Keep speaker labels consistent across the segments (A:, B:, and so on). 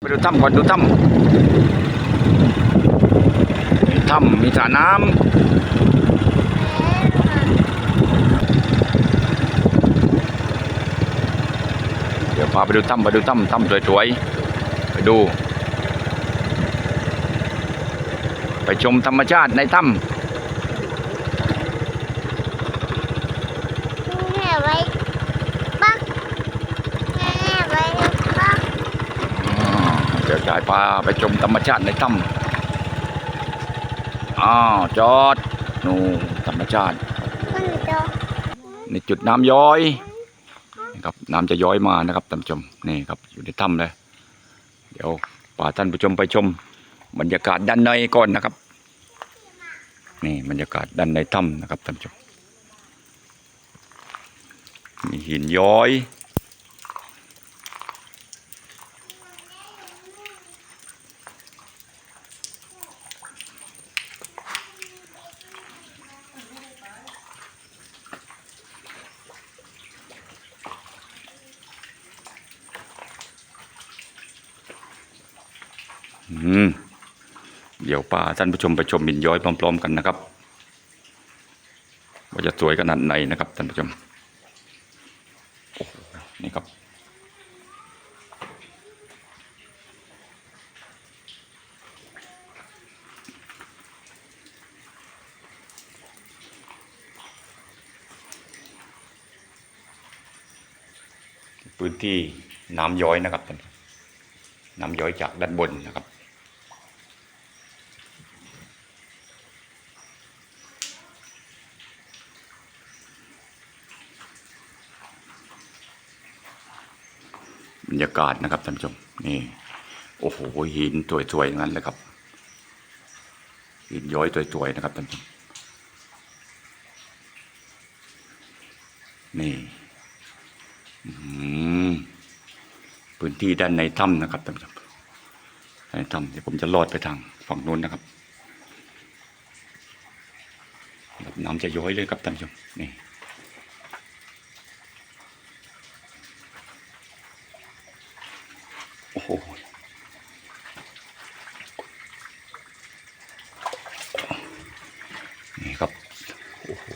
A: ไปดูถ้ำก่อนดูถ้ำมีถ้ำมีสระน้ำเดี๋ยวพาไปดูถ้ำไปดูถ้ำถ้ำสวยๆไปดู ไปชมธรรมชาติในถ้
B: แม่ไว้ปักแม่ไว้ปักำ
A: เดี๋ยพาไปชมธรรมชาติในถ้ำอ้าวจอดนู่นธรรมชาติ
B: คุณโต
A: นี่จุดน้ำย้อยนี่ครับน้ำจะย้อยมานะครับท่านผู้ชมนี่ครับอยู่ในถ้ำเลยเดี๋ยวพาท่านผู้ชมไปชม บรรยากาศด้านในก่อนนะครับนี่บรรยากาศด้านในถ้ำนะครับท่านผู้ชมมีหินย้อย เดี๋ยวป้าท่านผู้ชมไปชมหินย้อยพร้อม ๆ กันนะครับว่าจะสวยขนาดไหนนะครับท่านผู้ชมนี่ครับพื้นที่น้ำย้อยนะครับน้ำย้อยจากด้านบนนะครับ บรรยากาศนะครับท่านผู้ชมนี่โอ้โหหินสวยๆอย่างนั้นเลยครับหินย้อยสวยๆนะครับท่านผู้ชมนี่พื้นที่ด้านในถ้ำนะครับท่านผู้ชมในถ้ำเดี๋ยวผมจะลอดไปทางฝั่งนู้นนะครับน้ำจะย้อยเลยครับท่านผู้ชมนี่โอ้โหนี่ครับโอ้โห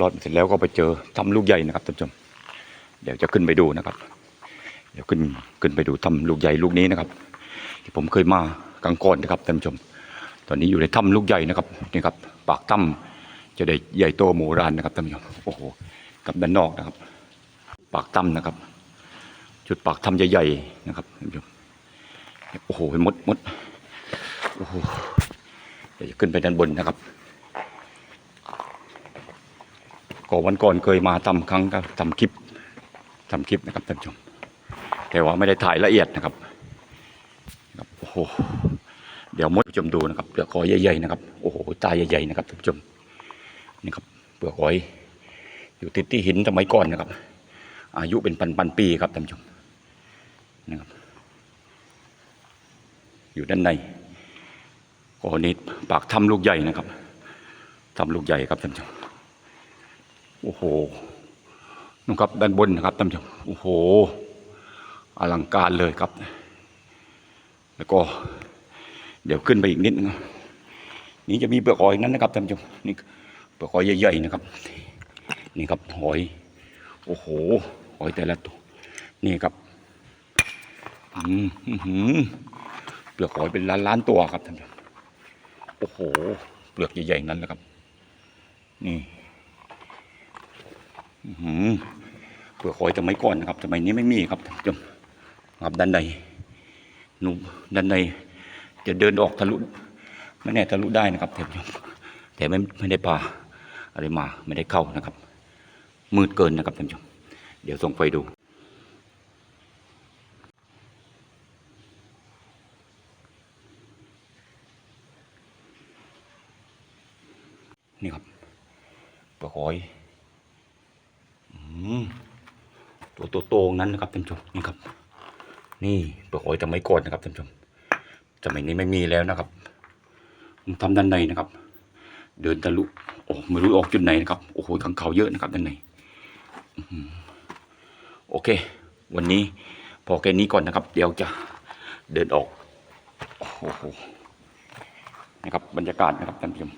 A: รอดเสร็จแล้วก็ไปเจอถ้ำลูกใหญ่นะครับท่านผู้ชม เดี๋ยวจะขึ้นไปดูนะครับ เดี๋ยวขึ้นขึ้นไปดูถ้ำลูกใหญ่ลูกนี้นะครับ ที่ผมเคยมากลางกอนนะครับท่านผู้ชม ตอนนี้อยู่ในถ้ำลูกใหญ่นะครับนี่ครับ ปากถ้ำจะได้ใหญ่โตโมรานนะครับท่านผู้ชมโอ้โหกับด้านนอกนะครับ ปากถ้ำนะครับ จุดปากถ้ำใหญ่ๆนะครับท่านผู้ชมโอ้โหมดมดโอ้โหเดี๋ยวจะขึ้นไปด้านบนนะครับ ก็วันก่อนเคยมาทำครั้งก็ทำคลิปทำคลิปนะครับท่านผู้ชม แต่ว่าไม่ได้ถ่ายละเอียดนะครับครับโอ้โหเดี๋ยวมดผู้ชมดูนะครับเปลือกหอยใหญ่ๆนะครับโอ้โหตาใหญ่ๆนะครับท่านผู้ชมนี่ครับเปลือกหอย อยู่ติดที่หินสมัยก่อนนะครับ อายุเป็นพันๆปีครับท่านผู้ชมนะครับอยู่ด้านในก็นี่ปากถ้ำลูกใหญ่นะครับถ้ำลูกใหญ่ครับท่านผู้ชม โอ้โหนู่นครับด้านบนนะครับท่านผู้ชมโอ้โห อลังการเลยครับ แล้วก็ เดี๋ยวขึ้นไปอีกนิดนึงนี่จะมีเปลือกหอยนั้นนะครับท่านผู้ชมนี่เปลือกหอยใหญ่ๆนะครับ นี่ครับหอย โอ้โห หอยแต่ละตัวนี่ครับอืมอื้อหือเปลือกหอยเป็นล้านๆตัวครับท่านผู้ชมโอ้โห เปลือกใหญ่ๆนั้นแหละครับ นี่ เปลือกหอยสมัยก่อนนะครับสมัยนี้ไม่มีครับท่านผู้ชมครับด้านในหนูด้านในจะเดินออกทะลุไม่แน่ทะลุได้นะครับท่านผู้ชมแต่ไม่ไม่ได้ปาอะไรมาไม่ได้เข้านะครับ มืดเกินนะครับท่านผู้ชมเดี๋ยวส่งไฟดูนี่ครับปลาหอยอืม ตัวโตๆนั้นนะครับท่านผู้ชมนี่ครับ นี่ปลาหอยจะไม่ก่อนะครับท่านผู้ชมสมัยนี้ไม่มีแล้วนะครับผมทำด้านในนะครับ เดินทะลุโอ้ไม่รู้ออกจุดไหนนะครับโอ้โหขังเขาเยอะนะครับด้านในอื้อหือโอเค วันนี้พอแค่นี้ก่อนนะครับ เดี๋ยวจะเดินออกโอ้โหนะครับบรรยากาศนะครับท่านผู้ชม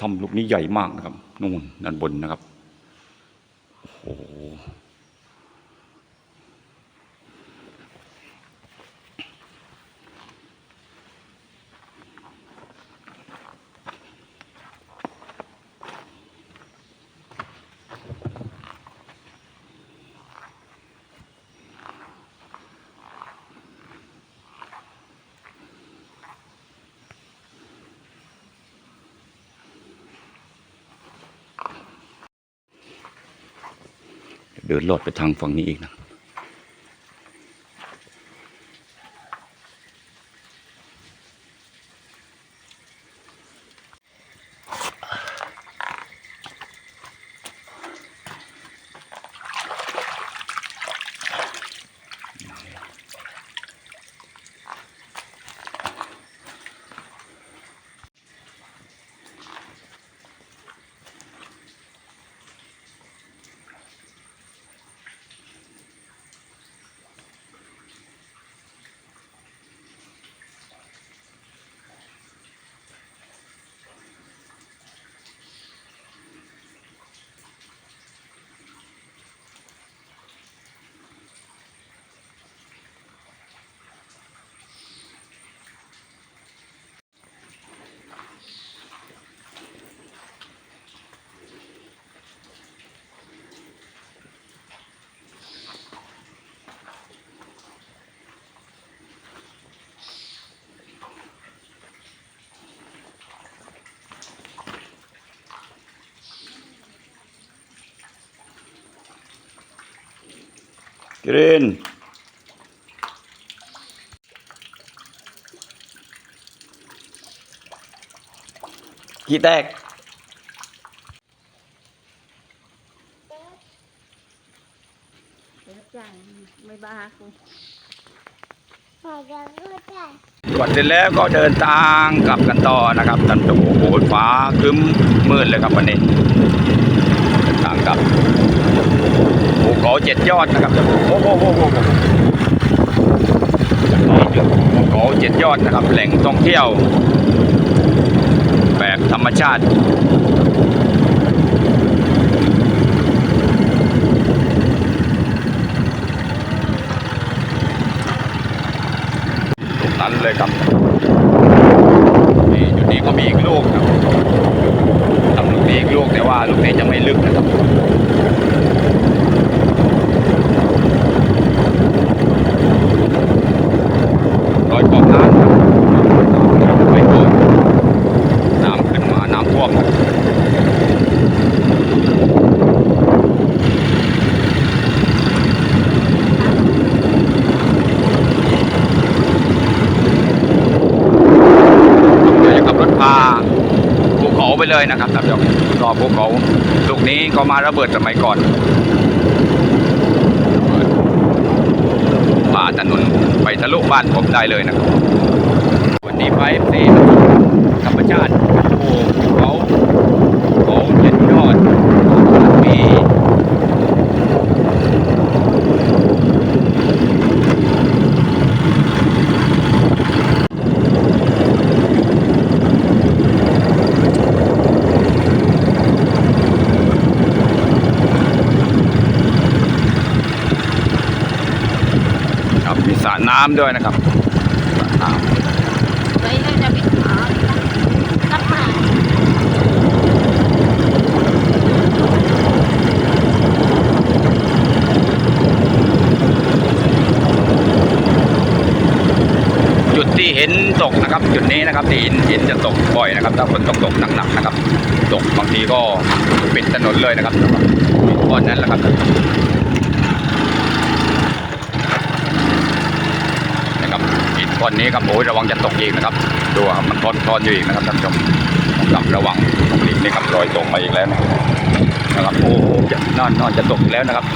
A: ทำลูกนี้ใหญ่มากนะครับนู่นด้านบนนะครับโอ้โห เดินลอดไปทางฝั่งนี้อีกนะ กรีนขี้แตก
C: เดี๋ยวจ่ายไม่บ้ากู
B: พอจะพูดได้
A: ตรวจเสร็จแล้วก็เดินทางกลับกันต่อนะครับท่านผู้ชมโอ้โหฟ้าครึ้มมืดเลยครับวันนี้เดินทางกลับ ภูเขาเจ็ดยอดนะครับโอ้โหโอ้โหนี่จุดภูเขาเจ็ดยอดนะครับ แหล่งท่องเที่ยว แบบธรรมชาติตรงนั้นเลยครับนี่จุดนี้ก็มีอีกลูกครับทำลูกนี้อีกลูกแต่ว่าลูกนี้จะไม่ลึกนะครับ รอยขอบน้ำครับไม่ท่วมน้ำขึ้นมา น้ำท่วมครับ เดี๋ยวจะขับรถพาภูเขา ไปเลยนะครับท่านผู้ชมรอบภูเขาลูกนี้ก็มาระเบิดสมัยก่อนป่าถนนไปทะลุบ้านผมได้เลยนะครับวันนี้ไปสีธรรมชาติโอ้ภูเขาเจ็ดยอดมี ครับ มีสระน้ำด้วยนะครับสระน้ำ
C: จะไปหาตัด
A: ที่เห็นตกนะครับ จุดนี้นะครับที่เห็นเห็นจะตกบ่อยนะครับถ้าฝนตกตกหนักๆนะครับ ตกบางทีก็ปิดถนนเลยนะครับปิดก้อนนั้นแหละครับ อิฐก้อนนี้ครับโอ้ยระวังจะตกอีกนะครับดูครับมันทอนทอนอยู่อีกนะครับท่านผู้ชมกับระวังตรงนี้นี่ครับรอยตกมาอีกแล้วนะครับโอ้โหนอนนอนจะตกแล้วนะครับ